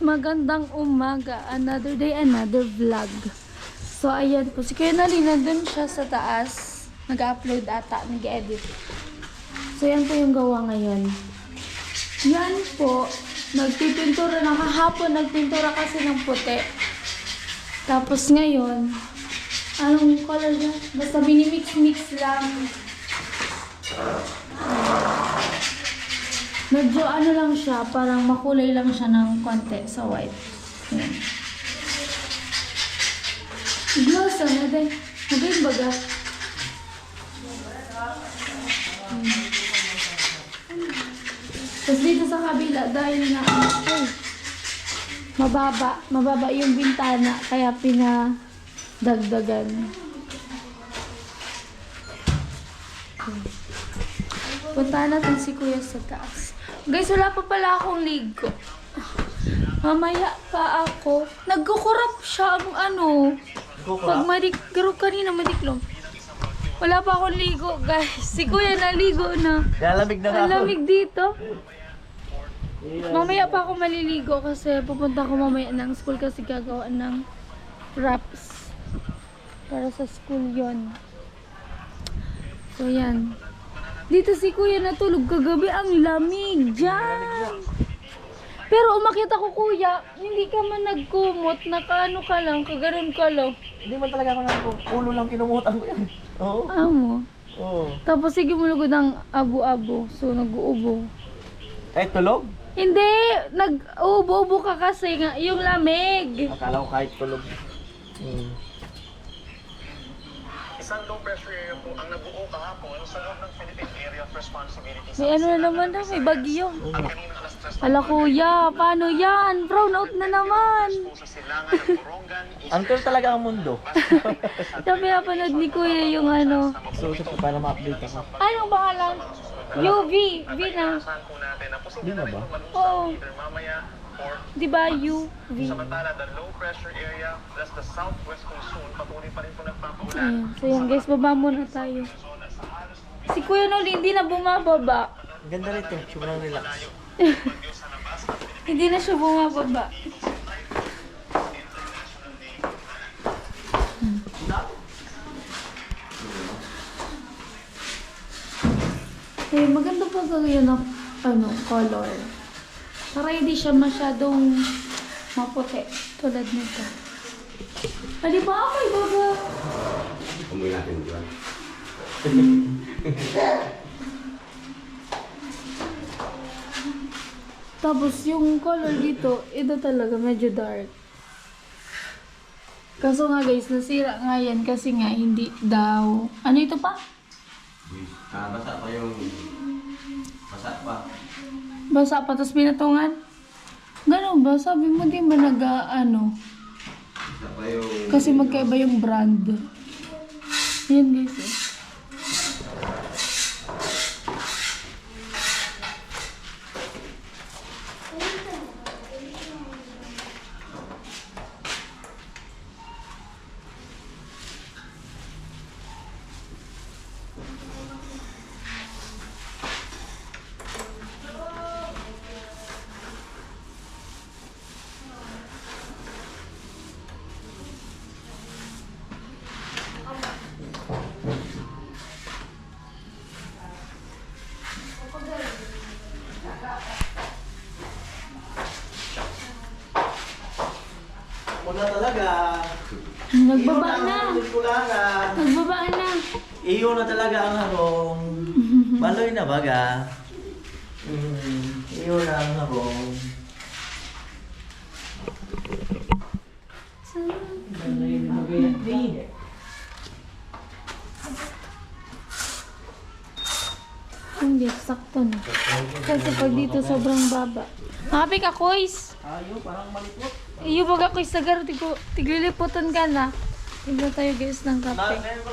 magandang umaga. Another day, another vlog. So, ayan po. Si Kuya Nali, nandun siya sa taas. Nag-upload ata, nag-edit. So, yan po yung gawa ngayon. Yan po, nagpipintura na kahapon, nagpintura kasi ng puti. Tapos ngayon, anong color niya? Basta minimix-mix lang. Medyo ano lang siya, parang makulay lang siya ng konti sa white. Yan. Gloss, ano din? Magayon baga? Tapos dito sa kabila, dahil na ay, mababa, mababa yung bintana, kaya pinadagdagan. Punta natin si Kuya sa taas. Guys, wala pa pala akong ligo. Mamaya pa ako. Nagkukurap siya ang ano. Pag madik, pero kanina madiklong. Wala pa akong ligo, guys. Si Kuya naligo na. Lalamig na Ang lamig dito. Mamaya pa ako maliligo kasi pupunta ako mamaya ng school kasi gagawa ng wraps. Para sa school yon. So yan. Dito si kuya natulog kagabi. Ang lamig dyan. Pero umakit ako kuya, hindi ka man nagkumot, nakaano ka lang, kaganon ka lang. Hindi man talaga ako nang ulo lang kinumutan ko yan. Oo. Amo. Oo. Tapos sige mulugod ng abo-abo. So nag-uubo. Eh, tulog? Hindi, nag-ubo-ubo ka kasi nga, yung lamig. Akala ko kahit tulog. Hmm. Isang low pressure area po ang nabuo kahapon sa loob ng Philippine Area of Responsibility May ano na naman na, may bagyo. At kanina alas 3 Ala kuya, paano yan? Brown out na naman. po sa silangan ng Borongan, Until talaga ang mundo. Sabi napanood ni kuya yung ano. so, so, para ma-update ako. Anong pangalan? UV, V na. Po natin na Di posible na na Oo. either mamaya Di ba UV? samantala the low pressure area plus the southwest monsoon patuloy pa rin po nagpapaulan. Ayan, so yan guys, baba muna tayo. Si Kuya Noli hindi na bumababa. Ang ganda rito. Sobrang relax. Hindi na siya bumababa. Hmm. Eh, maganda pa gawin ng ano, color. Para hindi siya masyadong maputi. Tulad nito. Ali ba ako baba? Umuwi natin, di ba? Tapos yung color dito, ito talaga medyo dark. Kaso nga guys, nasira nga yan kasi nga hindi daw. Ano ito pa? Ah, basa pa yung... Basa pa. Basa pa, tapos pinatungan? Ganun ba? Sabi mo di ba nag ano? Pa yung... Kasi magkaiba yung brand. Yan guys eh. Una talaga. Nagbaba na. Nagbaba na. Iyo na talaga ang harong. Baloy na baga. Hmm. Iyo na ang harong. Hindi, sakto na. Kasi pag dito sobrang baba. Happy ka, Kois! Ayo, parang malipot. Iyo baga Kois, sagar, tigo, tigliliputan ka na. Tignan tayo guys ng kape. ko.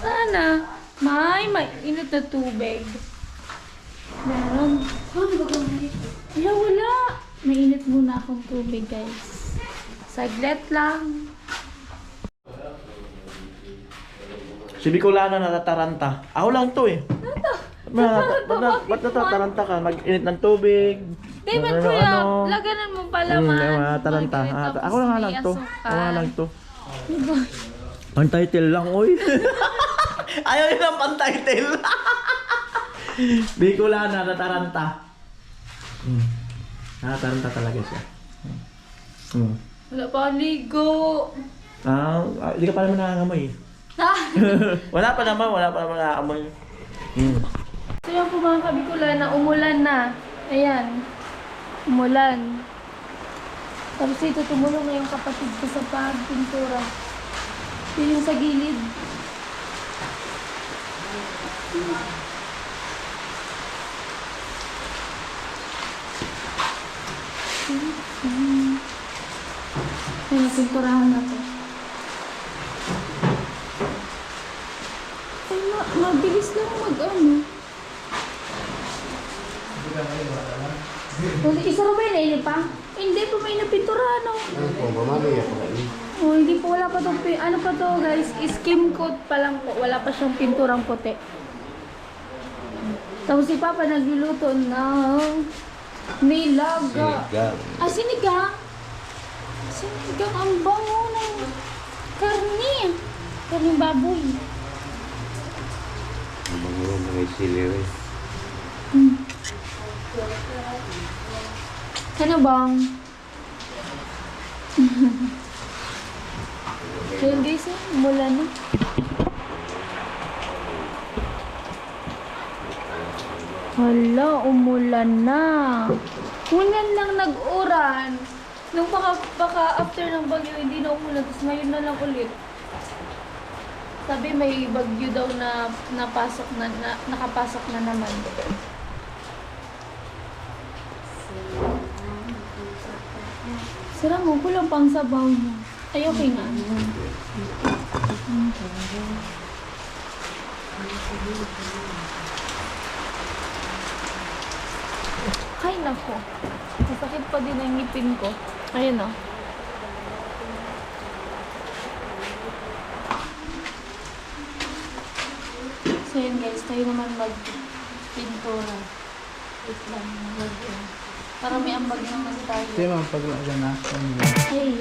Sana. May, may init na tubig. Meron. Wala, wala. May init muna akong tubig, guys. Saglit lang. Si Bicolana natataranta. Ako lang to eh. Ba't na, ba't natataranta ka? Mag-init ng tubig. Di ba, Ano, kuya? ano? Laganan mo palaman. Hmm, mga taranta. Margaret, Ah, ako na nga lang to. Ako nga lang to. Diba? Ang title lang, oy. Ayaw yun ang pan-title. Bicolana na taranta. Hmm. Nakataranta talaga siya. Hmm. Wala pa akong ligo. Ah, ah, hindi ka pa naman nangangamoy. Ah! wala pa naman, wala pa naman nangangamoy. Hmm. So yan po mga kabikulan na umulan na. Ayan. Umulan. Tapos ito tumulong na kapatid ko sa pagpintura. Yun yung sa gilid. Ayun, pinturahan na to. Ay, ma mabilis lang mag ano. Wala, isa ka ba yun? Pa? Hindi pa may napinturahan oh. Oh, hindi po, wala pa to. Ano pa to guys? Skim coat pa lang po. Wala pa siyang pinturang puti. Tapos si Papa nagluluto ng nilaga. Ah, sinigang? Sinigang ang bango ng karni. Karning baboy. Mga mga sili Hmm. Ano bang? Ayun guys, eh, mula na. Hala, umulan na. Ngayon lang nag-uran. Nung baka, baka after ng bagyo, hindi na umulan. Tapos ngayon na lang ulit. Sabi may bagyo daw na napasok na, na nakapasok na naman. Sira mo, kulang pang sabaw mo. Ay, okay nga. Ay, nako. Masakit pa din ang ngipin ko. Ayun o. So yun guys, tayo naman mag-pintura. Wait lang, mag Para may ambag naman tayo. Hindi mga paglaga na. Ay,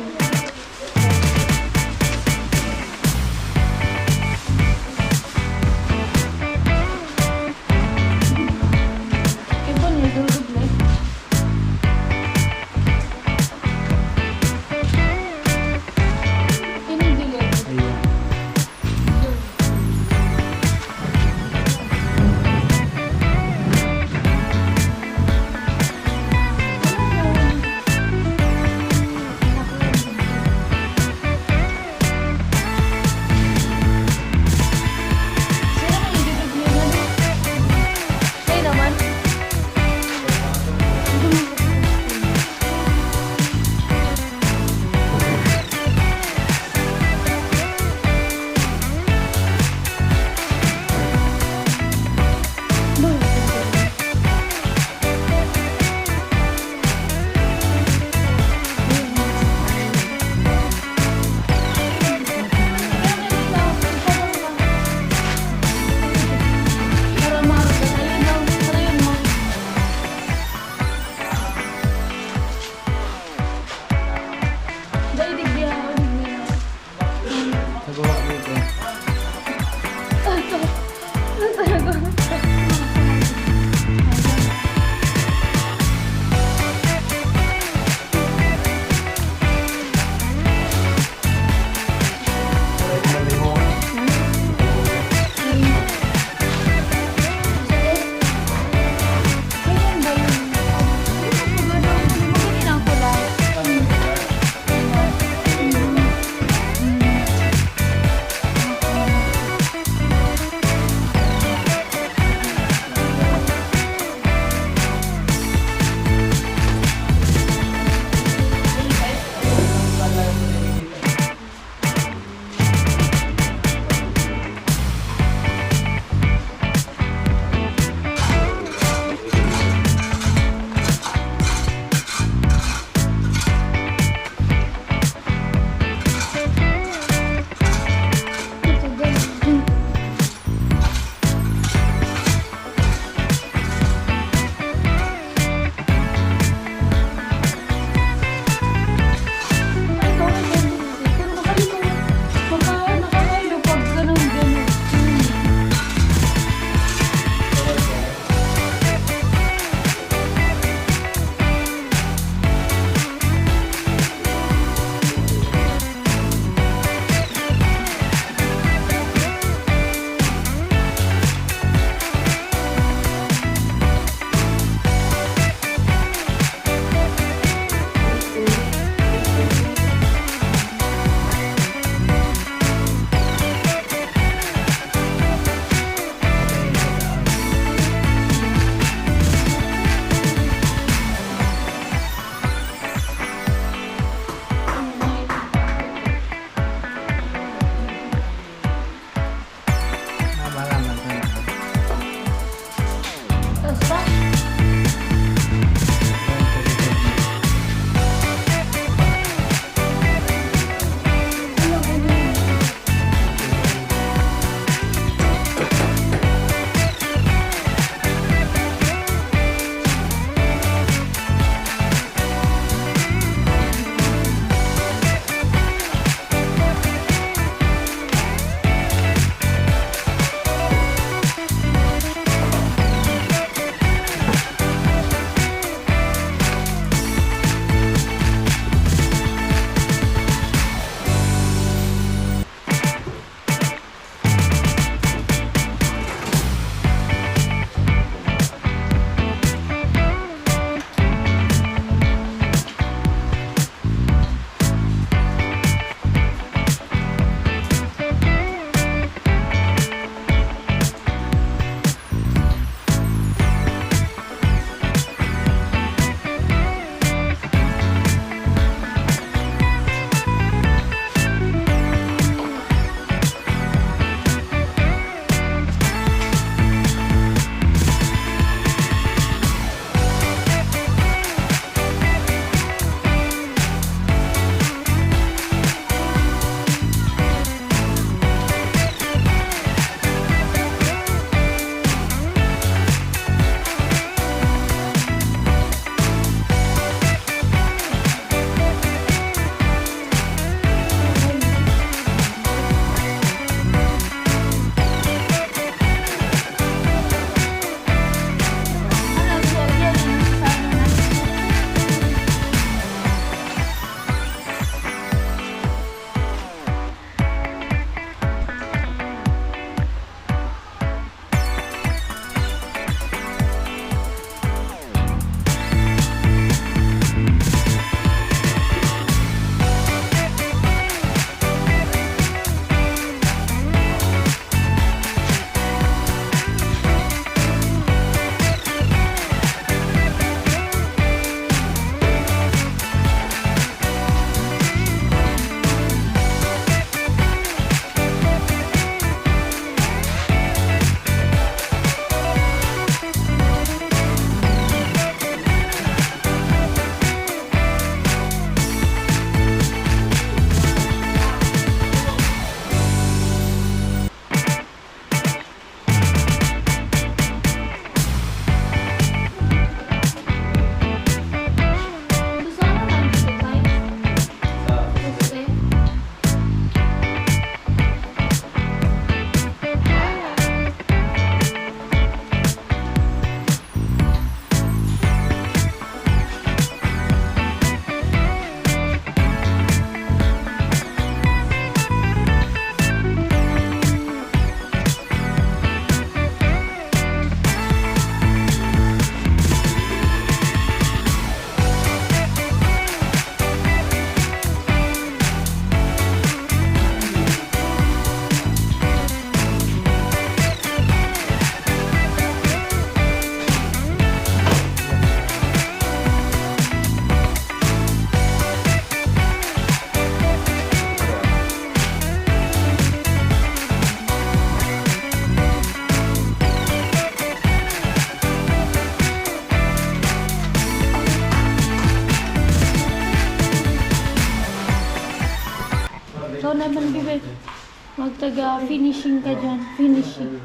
taga-finishing ka dyan. Finishing.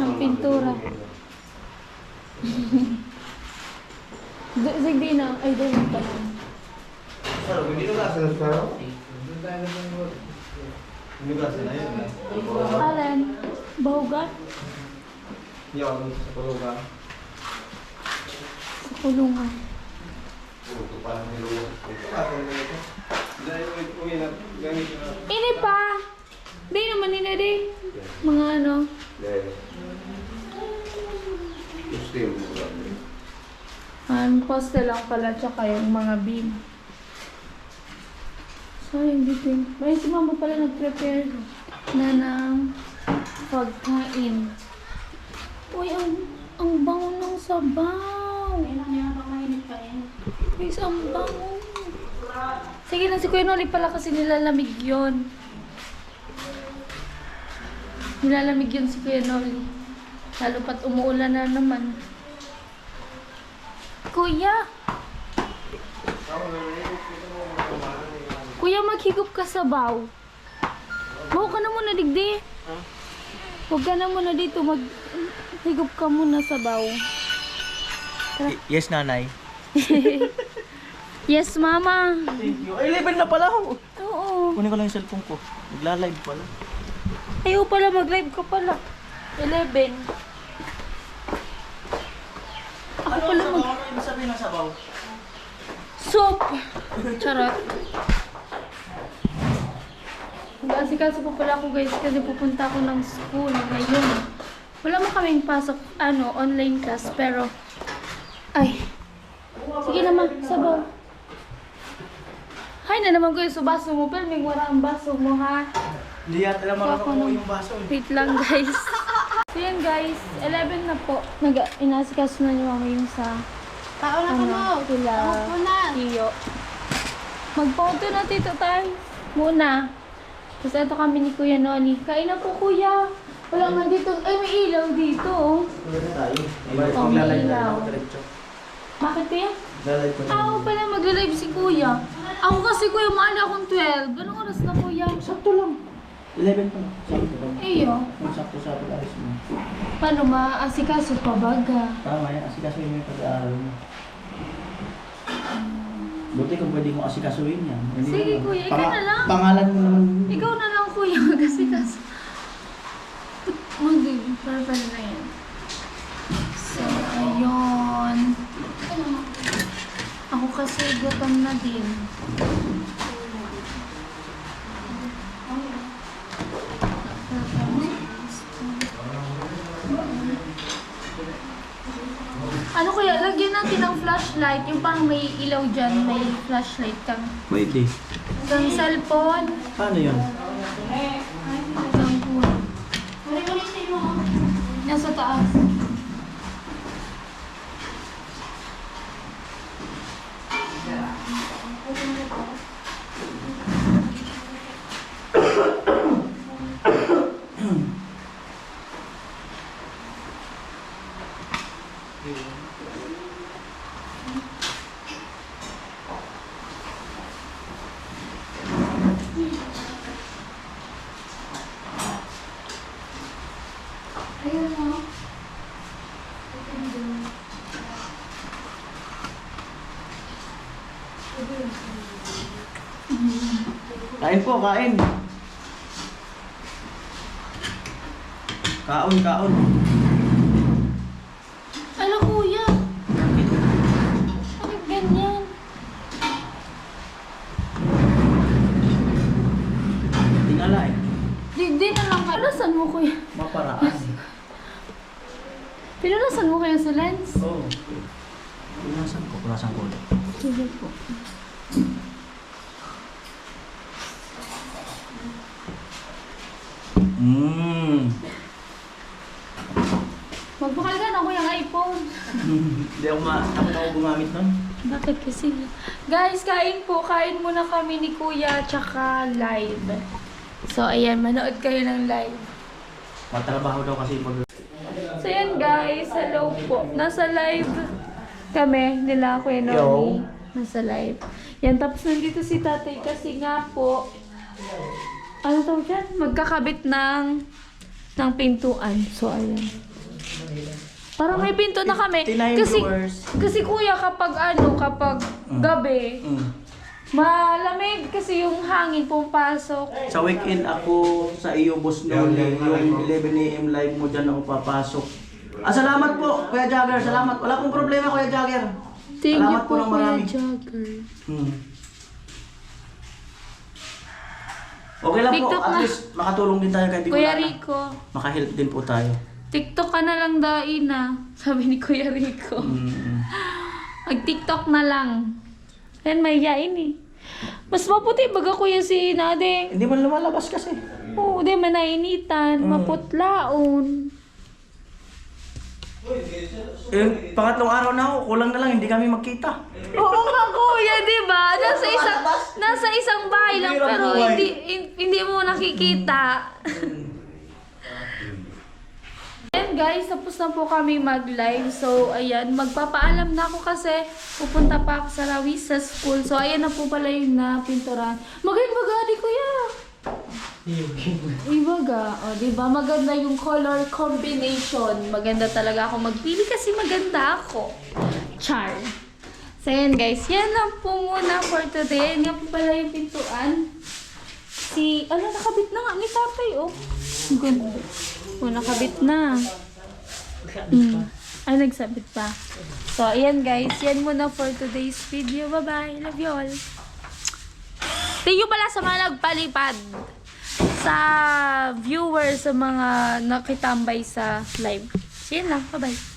Ng pintura. Zigdi na. Ay, doon pa lang. Alin? Bahugat? Sa kulungan. Ini pa! Di naman ini di. Mga ano. Ang poste lang pala tsaka yung mga beam. So, yung bitin. May si mama pala nag-prepare na ng pagkain. Uy, ang, ang bango ng sabaw. Guys, ang bango. Sige na, si Kuya Noli pala kasi nilalamig yun. Nilalamig yun si Kuya Noli. Lalo pat umuulan na naman. Kuya! Kuya, maghigop ka sa baw. Baw ka na muna, digdi. Huwag ka na muna dito. Maghigop ka muna sa baw. Yes, nanay. Yes, mama. Thank you. Ay, 11 na pala ako. Oo. Kunin ko lang yung cellphone ko. Nagla-live pala. Ayaw pala, mag-live ka pala. 11. Ako Ano pala mag... Ano ibig sabihin ng sabaw? Soup! Charot. Nag-asikaso pa pala ako guys kasi pupunta ako ng school ngayon. Wala mo kaming pasok, ano, online class pero... Ay. Sige naman, sabaw. Hay na naman ko yung baso mo, pero may wala ang baso mo ha. Hindi yata ako nung- yung baso. eh. Wait lang guys. So yan guys, 11 na po. Nag inasikaso na niyo mama yung sa Kaon na ka mo. ano, sila Ako na. Tiyo. Magpauto na tito tayo. Muna. Tapos ito kami ni Kuya Noni. Kain na po kuya. Wala nga dito. Ay, may ilaw dito. oh. Pwede tayo. Oh, may ilaw. Bakit kuya? Magla-live ko na. Ako pala magla-live si kuya. Ako kasi kuya, maali akong 12. Anong oras na kuya? Sakto lang. 11 pa. Sakto ba? Iyo. Sakto sa pag-alis mo. Paano maasikaso pa baga? Tama yan. Asikasuhin mo yung pag-aaral mo. Buti kung pwede mo asikasuhin yan. Hindi Sige, naman. kuya, ikaw na lang. Pangalan mo naman. Ikaw na lang kuya, kasi kasi. Mag-purple na yan. So, ayun. Ako kasi gutom na din. Ano kaya, lagyan natin flashlight. Yung parang may ilaw dyan, may flashlight kang, Pwede. kang cellphone. Paano yun? Kang phone. Nasa taas. Ayun mo. Po, kain. Kaon, kaon. Ala kuya, bakit ganyan? Tingala eh. Di, di na lang ka. Pinunasan mo kuya. Maparaan. Pinunasan mo kaya sa lens? Oo. Oh. Punasan ko, punasan ko ulit. Sige po. Mmm. Magpakal ka na kuya ng iPhone. Hindi ako ma... Ako na ako gumamit nun. Bakit kasi? Guys, kain po. Kain muna kami ni kuya tsaka live. So, ayan. Manood kayo ng live. Matrabaho daw kasi pag... So yan guys, hello po. Nasa live kami nila Kuya Noni. Nasa live. Yan, tapos nandito si tatay kasi nga po, ano tawag yan? Magkakabit ng, ng pintuan. So, ayan. Parang may pinto na kami. 59 Kasi, kasi kuya, kapag ano, kapag gabi, Mm. malamig kasi yung hangin pumapasok. Sa weekend ako sa iyo, boss noon. Yung 11 a.m. live mo dyan ako papasok. Ah, salamat po, Kuya Jagger. Salamat. Wala pong problema, Kuya Jagger. Thank Salamat you po po, ng Kuya marami. Jagger. Hmm. Okay lang po, TikTok at na. least makatulong din tayo kahit di Kuya wala na. Rico, Makahelp din po tayo. TikTok ka na lang dain na. Sabi ni Kuya Rico. Mm. Mag-TikTok na lang. Yan, mahihain eh. Mas maputi baga kuya si Nadeng. Hindi man lumalabas kasi. Oo, di man nainitan, maputlaon. Eh, pangatlong araw na ako, kulang na lang, hindi kami magkita. Oo nga kuya, di ba? Nasa isang, nasa isang bahay lang pero hindi, hin- hindi mo nakikita. Ayan guys, tapos na po kami mag-live. So, ayan, magpapaalam na ako kasi pupunta pa ako sa Rawi sa school. So, ayan na po pala yung napinturan. Maganda gani kuya! Ibaga, o di ba maganda yung color combination. Maganda talaga ako magpili kasi maganda ako. Char. So yan guys, yan lang po muna for today. Yan po pala yung pintuan. Si, ano, nakabit na nga ni tatay, oh. Ganda. Oh, nakabit na. Mm. Ay, nagsabit pa. So, ayan guys. Yan muna for today's video. Bye-bye. Love you all. Thank you pala sa mga nagpalipad sa viewers, sa mga nakitambay sa live. So, yun lang. Bye-bye.